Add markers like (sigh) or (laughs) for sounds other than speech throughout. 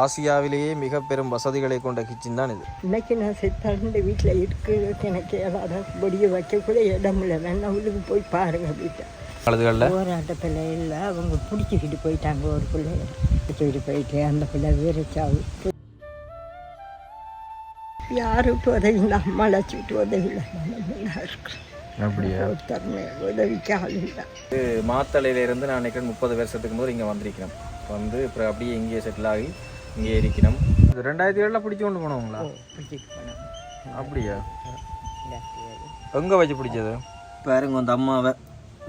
ஆசியாவிலேயே மிக பெரும் வசதிகளை கொண்ட கிச்சன் தான் இது. இன்னைக்கு நான் செத்தாண்டு வீட்டில் இருக்கிறதுக்கு எனக்கு ஏதாவது பொடியை வைக்க கூட இடம் இல்லை. வேணா உள்ளுக்கு போய் பாருங்க வீட்டை காலத்துகளில் போராட்ட பிள்ளை இல்லை அவங்க பிடிச்சிக்கிட்டு போயிட்டாங்க. ஒரு பிள்ளைய பிடிச்சிக்கிட்டு போயிட்டு அந்த பிள்ளை வீரச்சாவு. யாருக்கு உதவி இல்லை அம்மாவை விட்டு உதவி இல்லை நான் இருக்கிறேன் அப்படியா? உதவிக்கு ஆள் இல்லை. மாத்தளையில இருந்து நான் நினைக்கிறேன் முப்பது வருஷத்துக்கு முதல் இங்கே வந்திருக்கிறேன். வந்து இப்போ அப்படியே இங்கேயே செட்டில் ஆகி இங்கே இருக்கணும் ரெண்டாயிரத்தி ஏழில் பிடிச்சி கொண்டு போனவங்களா? அப்படியா? எங்கே வச்சு பிடிச்சது? பாருங்க அந்த அம்மாவை.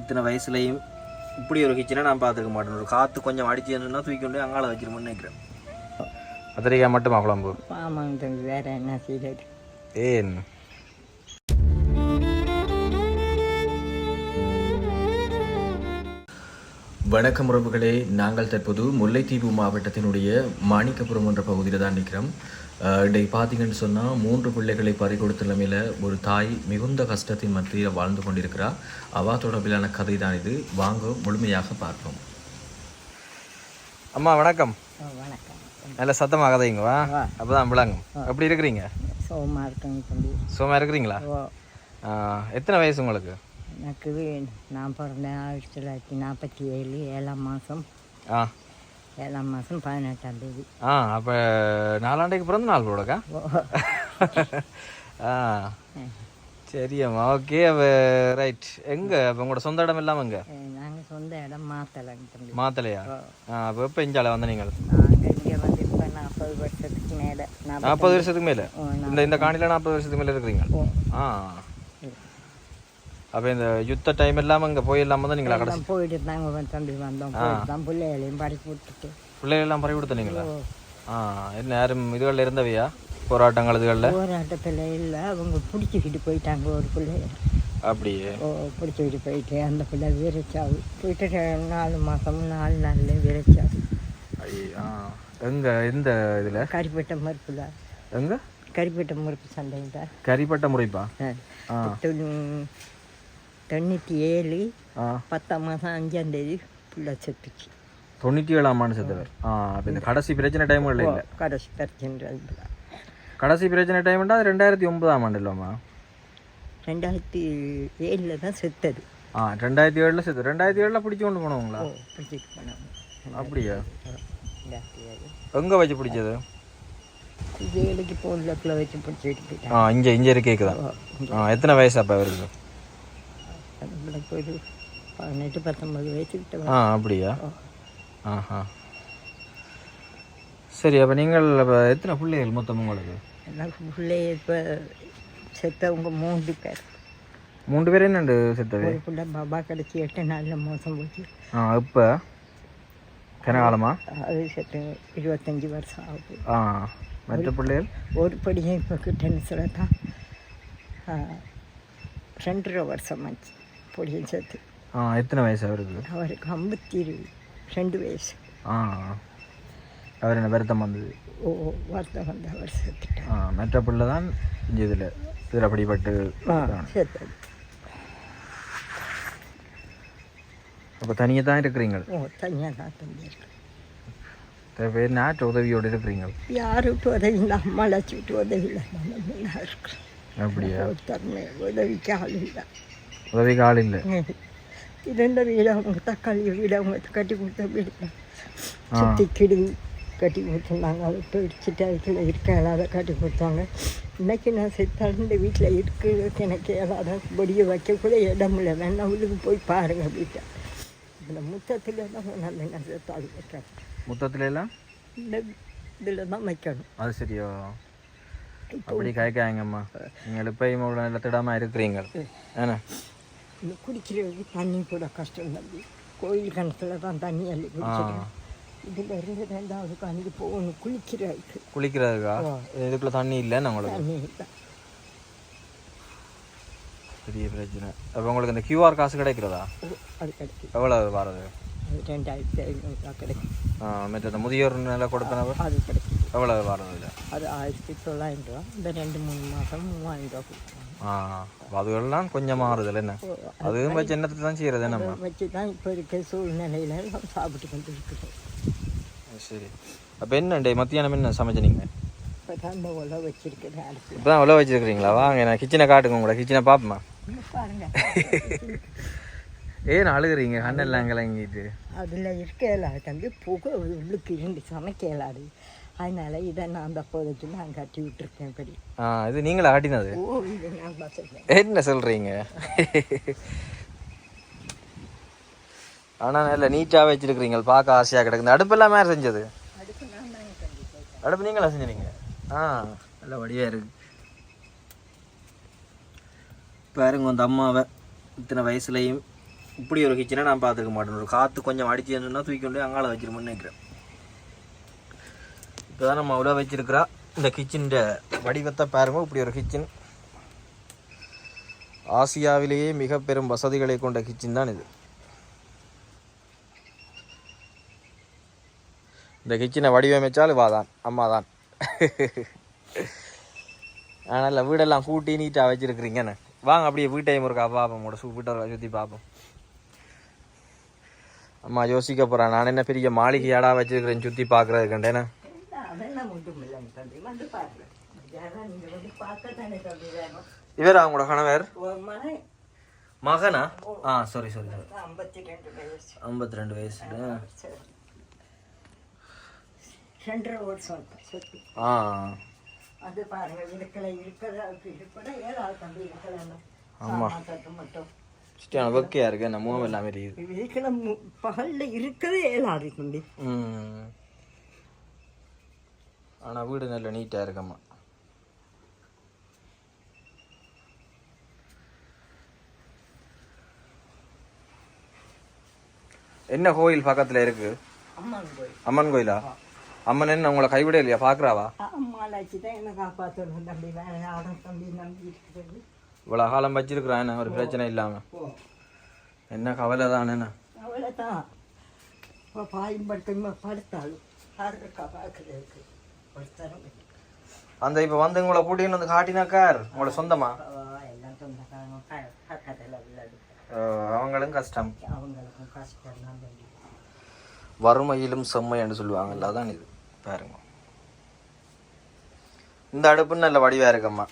இத்தனை வயசுலையும் இப்படி ஒரு கிச்சனை நான் பார்த்துக்க மாட்டேன். ஒரு காற்று கொஞ்சம் அடிச்சுன்னா தூக்கி கொண்டு அங்கால வச்சிருமோன்னு நினைக்கிறேன். கத்திரிக்காய் மட்டுமா குழம்பு? ஆமாங்க தம்பி வேற என்ன செய்யறது? ஏன் வணக்கம் உறவுகளே. நாங்கள் தற்போது முல்லைத்தீவு மாவட்டத்தினுடைய மாணிக்கபுரம் என்ற பகுதியில் தான் நிற்கிறோம் இன்றைக்கு பார்த்தீங்கன்னு சொன்னால் மூன்று பிள்ளைகளை பறி கொடுத்த நிலைமையில் ஒரு தாய் மிகுந்த கஷ்டத்தின் மத்தியில் வாழ்ந்து கொண்டிருக்கிறார் அவா தொடர்பிலான கதை தான் இது. வாங்க முழுமையாக பார்ப்போம். அம்மா வணக்கம். வணக்கம். நல்ல சத்தமாக கதைங்க வா. வா. அப்போ தான் விளங்கும் எப்படி இருக்கிறீங்க? சோமா இருக்கேங்க சுகமாக இருக்கிறீங்களா? எத்தனை வயசு உங்களுக்கு? எனக்கு நான் பிறந்தேன் ஆயிரத்தி தொள்ளாயிரத்தி நாற்பத்தி ஏழு ஏழாம் மாதம். ஆ. ஏழாம் மாதம் பதினெட்டாம் தேதி. ஆ அப்போ நாலாண்டைக்கு பிறந்த நாள் கூடக்கா (laughs) ஆ. சரியம்மா ஓகே அப்போ ரைட் எங்கே? அப்போ உங்களோட சொந்த இடம் இல்லாமல் எங்கே? நாங்கள் சொந்த இடம் தம்பி. மாத்தலையா ஆ அப்போ எப்போ இஞ்சால வந்த நீங்கள் நாங்கள் இங்கே வந்து இப்போ நாற்பது வருஷத்துக்கு மேலே நாற்பது வருஷத்துக்கு மேலே? இந்த இந்த காணியில் நாற்பது வருஷத்துக்கு மேலே இருக்கிறீங்க? ஆ. அப்போ இந்த யுத்த டைம் இல்லாமல் இங்கே போய் இல்லாமல் தான் நீங்களா கடைசி எல்லாம் போயிட்டு வந்து தம்பி வந்தோம் தான் பிள்ளைகளையும் படிக்க விட்டுட்டு. பிள்ளைகள் எல்லாம் பறி கொடுத்தனீங்களா ஓ. ஆ என்ன யாரும் இதுகளில் இருந்தவையா? போராட்டங்கள் இதுகளில்? போராட்ட பிள்ளை இல்லை அவங்க பிடிச்சிக்கிட்டு போயிட்டாங்க ஒரு பிள்ளைய. அப்படியே. ஓ பிடிச்சிக்கிட்டு போயிட்டு அந்த பிள்ளை வீரச்சாவு. போயிட்டு நாலு மாதம் நாலு நாளில் வீரச்சாவு. ஆ எங்கே எந்த இதில்? கறிப்பட்ட மறுப்புல எங்கே? கறிப்பட்ட மறுப்பு? சந்தைங்க கரிப்பட்ட முறைப்பா தொண்ணூற்றி ஏழு பத்தாம் மாதம் அஞ்சாந்தேதி பிள்ளை செத்துச்சு தொண்ணூற்றி ஏழாம் ஆண்டு செத்தவர் ஆ இந்த கடைசி பிரச்சனை டைம் இல்லை இல்லை கடைசி பிரச்சனை கடைசி பிரச்சனை டைம்டா அது ரெண்டாயிரத்தி ஒன்பதாம் ஆண்டு இல்லைம்மா ரெண்டாயிரத்தி ஏழில் தான் செத்தது. ஆ ரெண்டாயிரத்தி ஏழில் செத்து ரெண்டாயிரத்தி ஏழில் பிடிச்சி கொண்டு போனவங்களா? பிடிச்சிட்டு போனாங்க அப்படியா? எங்கே வச்சு பிடிச்சது? வேலைக்கு போன்லக்கில் வச்சு பிடிச்சிட்டு ஆ இங்கே இங்கே இருக்கேக்கு தான். ஆ எத்தனை வயசு அப்போ அவருக்கு? நம்மளுக்கு ஒரு பதினெட்டு பத்தொன்பது வயசுக்கிட்ட ஆ அப்படியா? ஆஹா. சரி அப்போ நீங்கள் அப்போ எத்தனை பிள்ளைகள் மொத்தம் உங்களுக்கு? எனக்கு பிள்ளைய இப்போ செத்தவங்க மூன்று பேர். மூன்று பேர் என்னண்டு செத்தது? ஒரு பிள்ளை பாபா கிடச்சி எட்டு நாளில் மோசம் போச்சு. ஆ இப்போ? கனகாலமா? அது செத்து இருபத்தஞ்சி வருஷம் ஆகுது. ஆ மற்ற பிள்ளைகள்? ஒரு படியும் இப்போ டென்னிஸில் தான் ரெண்டரை வருஷம் ஆச்சு. பொடியும் செத்து ஆ எத்தனை வயசு அவருக்கு? அவருக்கு ஐம்பத்தி ரெண்டு வயசு. ஆ அவர் என்ன வருத்தம் வந்தது ஓ வார்த்தை வந்து அவர் செத்துட்டார். ஆ மற்ற பிள்ளை தான் இங்கே இதில். இதில் அப்படிப்பட்டு ஆ செத்தது அப்போ தனியாக தான் இருக்கிறீங்க? ஓ தனியாக தான் தம்பி இருக்கு சில பேர் நாட்டு உதவியோடு இருக்கிறீங்க? யாருக்கு உதவி இல்லை அம்மாவை விட்டு உதவி இல்லை. இருக்கிறேன் அப்படியா? உதவிக்கு ஆள் இல்லை. உதவிக்கு ஆள் இல்லை. இருந்த வீடு அவங்க தக்காளி வீடு அவங்க கட்டி கொடுத்த வீடு. சுற்றி கிடு கட்டி கொடுத்துருந்தாங்க. அதை பிடிச்சிட்டு அதுக்குள்ள இருக்க இல்லாத கட்டி கொடுத்தாங்க. இன்னைக்கு நான் செத்தாண்டு வீட்டில் இருக்கிறதுக்கு எனக்கு இல்லாத பொடியை வைக்க கூட இடம் இல்லை. வேணா உள்ளுக்கு போய் பாருங்க வீட்டை. இந்த முத்தத்தில் தான் நான் நான் செத்தாள் வைக்கிறேன் மொத்தத்துல எல்லாம்? இந்த இதில் தான் வைக்கணும். அது சரியோ? அப்படி காய்க்காயங்கம்மா நீங்கள் இப்போ இவ்வளோ நிலத்திடாமல் இருக்கிறீங்க. ஏன்னா இந்த குடிக்கிறதுக்கு தண்ணி கூட கஷ்டம் தம்பி கோயில் கிணத்துல தான் தண்ணி அள்ளி குடிச்சிருக்கேன் இதில் இருந்து ரெண்டாவது கணிக்கு போகணும் குளிக்கிறதுக்கு குளிக்கிறதுக்கா இதுக்குள்ள தண்ணி இல்லைன்னு உங்களுக்கு தண்ணி இல்லை பெரிய பிரச்சனை அப்போ உங்களுக்கு இந்த கியூஆர் காசு கிடைக்கிறதா அது கிடைக்கும் எவ்வளோ வரது அது ரெண்டாயிரத்தி ஐநூறுரூவா கிடைக்கும் மற்ற இந்த முதியோர் நிலை கொடுத்தனவ அது கிடைக்கும் எவ்வளோ வரது அது ஆயிரத்தி தொள்ளாயிரம் ரூபா இந்த ரெண்டு மூணு மாதம் மூவாயிரம் ரூபா கொடுப்பாங்க ஆ அதுகள்லாம் கொஞ்சம் மாறுதல் என்ன? அதுவும் வச்சு என்னத்தை தான் செய்யறது நம்ம வச்சு தான் இப்போ இருக்க சூழ்நிலையில சாப்பிட்டு கொண்டு இருக்கிறோம். சரி. அப்போ என்ன மத்தியானம் என்ன சமைச்ச நீங்கள் இப்போ தான் உள்ள வச்சிருக்கிறீங்களா? வாங்க நான் கிச்சனை காட்டுங்க உங்களோட கிச்சனை பார்ப்போமா ஏன் அழுகுறீங்க? கண்ணெல்லாம் கிளங்கிட்டு அதில் இருக்கல தம்பி? புகை உள்ளுக்கு இருந்து சமைக்க இயலாது அதனால இதை நான் அந்த அப்போதைக்கு நான் கட்டி விட்டுருக்கேன் படி ஆ இது நீங்களா ஆட்டினது? ஓ இது நான் பார்த்துருக்கேன் என்ன சொல்கிறீங்க ஆனால் நல்ல நீட்டாக வச்சிருக்கிறீங்க பார்க்க ஆசையாக கிடக்கு இந்த அடுப்பெல்லாம் யார் செஞ்சது? அடுப்பு அடுப்பு நீங்களா செஞ்சீங்க ஆ நல்ல வடிவாக இருக்கு. பாருங்க அந்த அம்மாவை இத்தனை வயசுலையும் இப்படி ஒரு கிச்சனை நான் பார்த்துக்க மாட்டேன். ஒரு காற்று கொஞ்சம் அடிச்சுன்னா தூக்கி கொண்டு அங்கால வச்சிருமோன்னு நினைக்கிறேன். இதுதான் நம்ம அவ்வளோ வச்சிருக்கிறா. இந்த கிச்சன் வடிவத்தை பாருங்கள் இப்படி ஒரு கிச்சன். ஆசியாவிலேயே மிக பெரும் வசதிகளை கொண்ட கிச்சன் தான் இது. இந்த கிச்சனை வடிவமைச்சால் வாதான் அம்மா தான். அதனால் வீடெல்லாம் கூட்டி நீட்டாக வச்சுருக்கிறீங்கண்ணே வாங்க அப்படியே வீட்டையும் இருக்கா? பார்ப்போம் உங்களோட சு வீட்டை சுற்றி பார்ப்போம் அம்மா யோசிக்க போகிறேன் நான் என்ன பெரிய மாளிகையாடாக வச்சிருக்கிறேன் சுற்றி பார்க்குறதுக்குண்டேண்ணே அதெல்லாம் ஒன்றும் இல்லைங்க தம்பி வந்து பாருங்க யாரா நீங்கள் வந்து பார்க்க தானே தம்பி வேணும் இவர் அவங்களோட கணவர்? மகன்? மகனா ஆ சாரி சாரி சாரி ஐம்பத்தி ரெண்டு வயசு. ஐம்பத்தி ரெண்டு வயசு சரி. ரெண்டரை வருஷம் சொத்து ஆ. அது பாருங்க இருக்கல இருக்கல இருப்பட ஏழாவது தம்பி இருக்கல ஆமா. தட்டு மட்டும் சிட்டியான வெக்கையாக இருக்கு என்ன முகம் எல்லாமே இருக்குது இருக்கல பகல்ல இருக்கவே ஏழாது குண்டி ம். ஆனால் வீடு நல்ல நீட்டாக இருக்கம்மா. என்ன கோயில் பக்கத்தில் இருக்கு? அம்மான் கோயிலா. அம்மன் என்ன உங்களை கைவிட இல்லையா? இருக்கிறது? இவ்வளோ காலம் வச்சிருக்கிறான் என்ன? ஒரு பிரச்சனை இல்லாமல் ஓ என்ன கவலை தானே என்ன இப்போ பாயும் படுத்து படுத்தாலும். அந்த இப்போ வந்து உங்களை கூட்டின்னு வந்து காட்டினாக்கார் உங்களோட சொந்தமா? அவங்களும் கஷ்டம். வறுமையிலும் செம்மைன்னு சொல்லுவாங்கல்ல அதான் இது. பாருங்க. இந்த அடுப்பு நல்ல வடிவா இருக்கம்மா.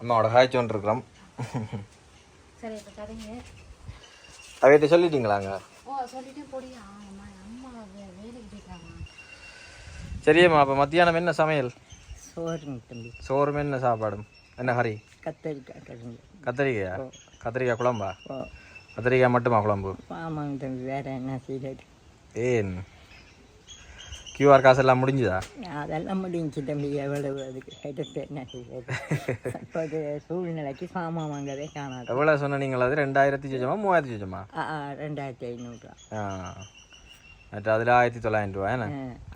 அம்மாவோட காய்ச்சி ஒன்று இருக்கிறோம். சரி இப்போ கதைங்க. அவைகிட்ட சொல்லிட்டீங்களாங்க? ஓ சொல்லிட்டே போடியா? அம்மா அம்மா வே- வேலைக்கு போயிட்டாங்க. சரியம்மா அப்போ மத்தியானம் என்ன சமையல்? சோறும் என்ன சாப்பாடும்? என்ன ஹரி கத்தரிக்காய் கத்திரிக்காயா? கத்திரிக்காய் குழம்பா? கத்திரிக்காய் மட்டுமா குழம்பு? ஆமாங்க தம்பி வேற என்ன செய்யறது ஏன்? கியூஆர் காசு எல்லாம் முடிஞ்சுதா? அதெல்லாம் முடிஞ்சு தம்பி எவ்வளவு அதுக்கு எடுத்து என்ன இப்போது சூழ்நிலைக்கு சாமான் வாங்கவே காணாது. எவ்வளோ சொன்னீங்களா அது? ரெண்டாயிரத்தி சொச்சமா மூவாயிரத்தி சொச்சமா? ரெண்டாயிரத்தி ஐநூறுரூவா ஆ. மற்ற அதில் ஆயிரத்தி தொள்ளாயிரம் ரூபா என்ன?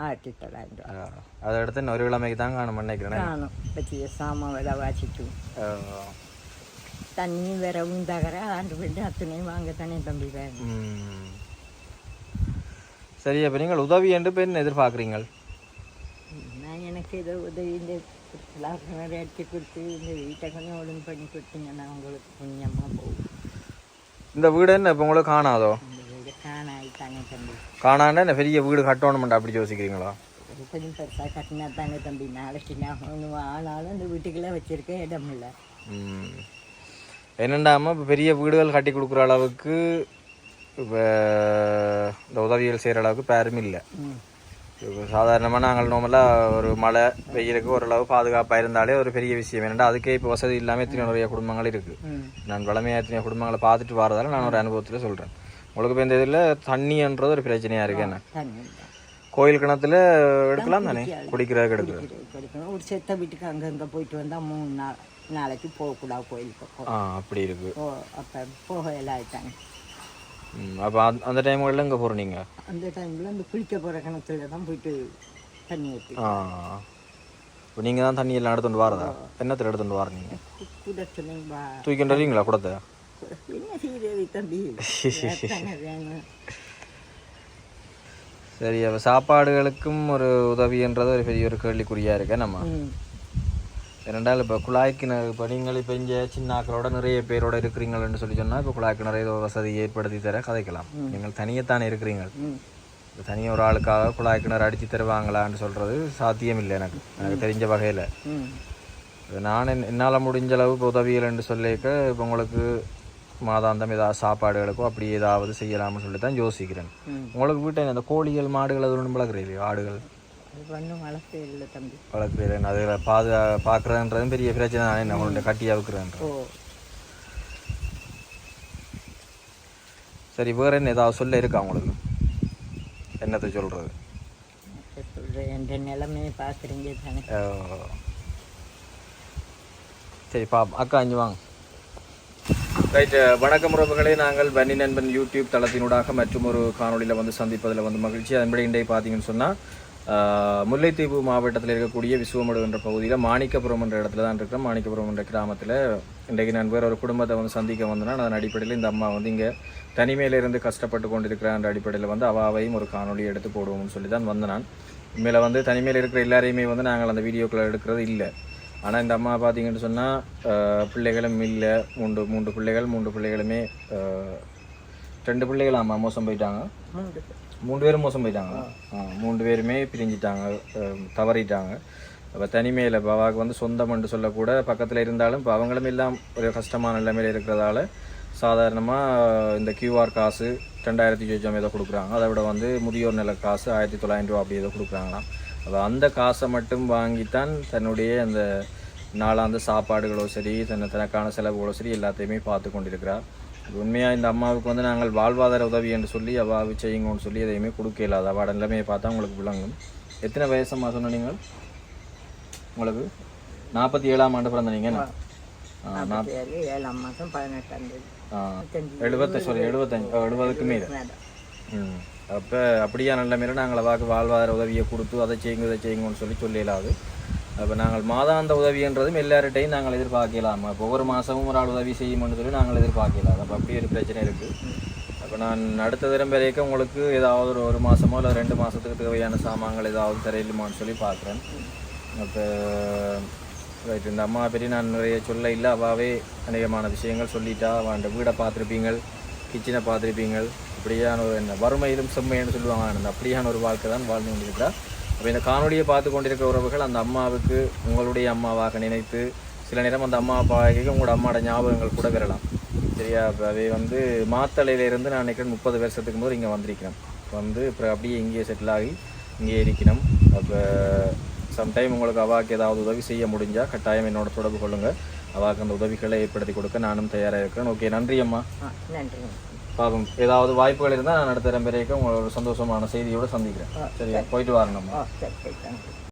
ஆயிரத்தி தொள்ளாயிரம் ரூபா. அதை எடுத்து இன்னும் ஒரு கிழமைக்கு தான் காணும் நினைக்கிறேன் காணும். பற்றிய சாமான் விலை வாசிக்கும். தண்ணியும் வேற உண்டாகிற ஆண்டு விட்டு அத்தனையும் வாங்கத்தானே தம்பி வேணும். சரி அப்போ நீங்கள் உதவி என்று என்ன எதிர்பார்க்குறீங்க நான் எனக்கு ஏதோ உதவி இந்த வேறு எடுத்து கொடுத்து இந்த வீட்டை கொஞ்சம் ஒழுங்கு பண்ணி கொடுத்தீங்கன்னா உங்களுக்கு புண்ணியமாக போகும். இந்த வீடு என்ன? இப்போ உங்களுக்கு காணாதோ? காணாண்டா என்ன? பெரிய வீடு கட்டணுமெண்டா அப்படி யோசிக்கிறீங்களா? கொஞ்சம் பெருசாக கட்டினா தானே தம்பி. நாளைக்கு நான் ஒன்று ஆனாலும் இந்த வீட்டுக்கெல்லாம் வச்சிருக்க இடம் இல்லை. ம். என்னண்டாம இப்போ பெரிய வீடுகள் கட்டி கொடுக்குற அளவுக்கு இப்போ இந்த உதவிகள் செய்கிற அளவுக்கு பேரும் இல்லை. இப்போ சாதாரணமாக நாங்கள் நார்மலாக ஒரு மழை வெயிலுக்கு ஓரளவு பாதுகாப்பாக இருந்தாலே ஒரு பெரிய விஷயம். என்னடா அதுக்கே இப்போ வசதி இல்லாமல் எத்தனை நிறைய குடும்பங்கள் இருக்குது நான் வளமையாக எத்தனை குடும்பங்களை பார்த்துட்டு வரதால நான் ஒரு அனுபவத்தில் சொல்கிறேன் உங்களுக்கு இப்போ இந்த இதில் தண்ணின்றது ஒரு பிரச்சனையாக இருக்கு. என்ன? கோயில் கிணத்துல எடுக்கலாம் தானே? குடிக்கிறதுக்கு கிடைக்கணும். ஒரு செத்த வீட்டுக்கு அங்கங்கே போயிட்டு வந்தால் மூணு நாள் நாளைக்கு போகக்கூடாது கோயிலுக்கு. ஆ அப்படி இருக்கு. அப்போ போக எல்லாம் ஆயிட்டாங்க. அப்போ அந்த டைம்களில் இங்கே போகிறோம் நீங்கள் அந்த டைமில் அந்த குளிக்க போகிற கிணத்துல தான் போயிட்டு தண்ணி ஊற்றி ஆ. இப்போ நீங்கள் தான் தண்ணி எல்லாம் எடுத்துட்டு வரதா? என்னத்தில் எடுத்துட்டு வர நீங்கள் தூக்கிட்டு வரீங்களா குடத்தை? என்ன செய்யறது தம்பி? சரி அப்போ சாப்பாடுகளுக்கும் ஒரு உதவின்றது ஒரு பெரிய ஒரு கேள்விக்குறியாக இருக்கு நம்ம ரெண்டாவது இப்போ குழாய் கிணறு இப்போ நீங்கள் இப்போ இங்கே சின்ன ஆக்களோட நிறைய பேரோட இருக்கிறீங்கள்னு சொல்லி சொன்னால் இப்போ குழாய் கிணறு ஏதோ வசதி ஏற்படுத்தி தர கதைக்கலாம். நீங்கள் தனியத்தானே இருக்கிறீங்க இப்போ தனியாக ஒரு ஆளுக்காக குழாய் கிணறு அடித்து தருவாங்களான்னு சொல்கிறது சாத்தியம் இல்லை எனக்கு எனக்கு தெரிஞ்ச வகையில். நான் என்- என்னால் முடிஞ்ச அளவு இப்போ உதவிகள்னு சொல்லிக்க இப்போ உங்களுக்கு மாதாந்தம் ஏதாவது சாப்பாடுகளுக்கோ அப்படி ஏதாவது செய்யலாம்னு சொல்லி தான் யோசிக்கிறேன். உங்களுக்கு வீட்டை இந்த கோழிகள் மாடுகள் அது ஒன்றும் வளர்க்குறீங்க ஆடுகள். வளர்ப்பு இல்லை தம்பி. வளர்க்குறேன் அதில் பாது பார்க்குறதுன்றதும் பெரிய பிரச்சனை தானே. நம்மள்ட்ட கட்டி அவுக்குறேன்ற. சரி வேறு என்ன ஏதாவது சொல்ல இருக்கா உங்களுக்கு? என்னத்தை சொல்கிறது சொல்கிறேன் என்ற நிலைமையை பார்க்குறீங்க தானே. சரி பா அக்கா அஞ்சு வாங்க. ரைட் வணக்கம் உறவுகளே. நாங்கள் வன்னி நண்பன் யூடியூப் தளத்தினூடாக மற்றும் ஒரு காணொளியில் வந்து சந்திப்பதில் வந்து மகிழ்ச்சி. அதன்படி இன்றைய பார்த்தீங்கன்னு சொன்னால் முல்லைத்தீவு மாவட்டத்தில் இருக்கக்கூடிய விசுவமடு என்ற பகுதியில் மாணிக்கபுரம் என்ற இடத்துல தான் இருக்கிறோம். மாணிக்கபுரம் என்ற கிராமத்தில் இன்றைக்கு நான் வேற ஒரு குடும்பத்தை வந்து சந்திக்க வந்தேன்னா அதன் அடிப்படையில் இந்த அம்மா வந்து இங்கே தனிமையிலிருந்து கஷ்டப்பட்டு கொண்டிருக்கிறார் என்ற அடிப்படையில் வந்து அவாவையும் ஒரு காணொலி எடுத்து போடுவோம்னு சொல்லி தான் வந்தேன் நான் உண்மையில் வந்து தனிமையில் இருக்கிற எல்லாரையுமே வந்து நாங்கள் அந்த வீடியோக்களை எடுக்கிறது இல்லை. ஆனால் இந்த அம்மா பார்த்தீங்கன்னு சொன்னால் பிள்ளைகளும் இல்லை. மூன்று மூன்று பிள்ளைகள் மூன்று பிள்ளைகளுமே ரெண்டு பிள்ளைகள் அம்மா மோசம் போயிட்டாங்க. மூன்று பேரும் மோசம் போயிட்டாங்க. ஆ, மூன்று பேருமே பிரிஞ்சிட்டாங்க தவறிட்டாங்க. அப்போ தனிமையில் இப்போ அவாவுக்கு வந்து சொந்தம்னு சொல்லக்கூட பக்கத்தில் இருந்தாலும் இப்போ அவங்களும் எல்லாம் ஒரு கஷ்டமான நிலைமையில் இருக்கிறதால சாதாரணமாக இந்த கியூஆர் காசு ரெண்டாயிரத்தி சொச்சம் ஏதோ கொடுக்குறாங்க. அதை விட வந்து முதியோர் நில காசு ஆயிரத்தி தொள்ளாயிரம் ரூபா அப்படி ஏதோ கொடுக்குறாங்களாம். அப்போ அந்த காசை மட்டும் வாங்கித்தான் தன்னுடைய அந்த நாளாந்த சாப்பாடுகளோ சரி தன்னை தனக்கான செலவுகளோ சரி எல்லாத்தையுமே பார்த்து கொண்டிருக்கிறார். உண்மையாக இந்த அம்மாவுக்கு வந்து நாங்கள் வாழ்வாதார உதவி என்று சொல்லி அவாவு செய்யுங்கன்னு சொல்லி எதையுமே கொடுக்க இல்லாத அவாட நிலைமையை பார்த்தா உங்களுக்கு விளங்கும். எத்தனை வயசம்மா சொன்ன நீங்கள்? உங்களுக்கு? நாற்பத்தி ஏழாம் ஆண்டு பிறந்த நீங்கள் ஏழாம் மாதம் பதினெட்டாம் தேதி. எழுபத்தி சாரி எழுபத்தஞ்சு எழுபதுக்கு மீது. ம் அப்போ அப்படியா நல்ல மாரி நாங்கள் அவாக்கு வாழ்வாதார உதவியை கொடுத்து அதை செய்யுங்க இதை செய்யுங்கன்னு சொல்லி சொல்லிடலாது அப்போ நாங்கள் மாதாந்த உதவின்றதும் எல்லார்ட்டையும் நாங்கள் எதிர்பார்க்கலாம்? அப்போ ஒவ்வொரு மாதமும் ஒரு ஆள் உதவி செய்யும்னு சொல்லி நாங்கள் எதிர்பார்க்கலாம்? அப்போ அப்படி ஒரு பிரச்சனை இருக்குது அப்போ நான் அடுத்த தரம் வரைக்கும் உங்களுக்கு ஏதாவது ஒரு ஒரு மாதமோ இல்லை ரெண்டு மாதத்துக்கு தேவையான சாமான்கள் ஏதாவது தரையிலுமான்னு சொல்லி பார்க்குறேன். அப்போ ரைட் இந்த அம்மா பற்றி நான் நிறைய சொல்ல இல்லை. அவாவே அநேகமான விஷயங்கள் சொல்லிட்டா அவன் அந்த வீடை பார்த்துருப்பீங்கள் கிச்சனை பார்த்துருப்பீங்கள். அப்படியான ஒரு என்ன வறுமையிலும் செம்மைன்னு சொல்லுவாங்க. அந்த அப்படியான ஒரு வாழ்க்கை தான் வாழ்ந்து கொண்டிருக்கிறா. அப்போ இந்த காணொலியை பார்த்து கொண்டிருக்கிற உறவுகள் அந்த அம்மாவுக்கு உங்களுடைய அம்மாவாக நினைத்து சில நேரம் அந்த அம்மா அப்பாவுக்கு உங்களோட அம்மாவோட ஞாபகங்கள் கூட வரலாம் சரியா? இப்போ அவை வந்து மாத்தலையிலேருந்து நான் நினைக்கிறேன் முப்பது வருஷத்துக்கு போது இங்கே வந்திருக்கிறேன் வந்து இப்போ அப்படியே இங்கேயே செட்டில் ஆகி இங்கே இருக்கணும் அப்போ சம்டைம் உங்களுக்கு அவாக்கு ஏதாவது உதவி செய்ய முடிஞ்சால் கட்டாயம் என்னோட தொடர்பு கொள்ளுங்கள் அவாக்கு அந்த உதவிகளை ஏற்படுத்தி கொடுக்க நானும் தயாராக இருக்கிறேன். ஓகே நன்றி அம்மா. நன்றி பாவம். ஏதாவது வாய்ப்புகள் இருந்தால் நான் அடுத்த வரைக்கும் உங்களோட சந்தோஷமான செய்தியோடு சந்திக்கிறேன். சரியா? போயிட்டு வரணும் சரி சரி.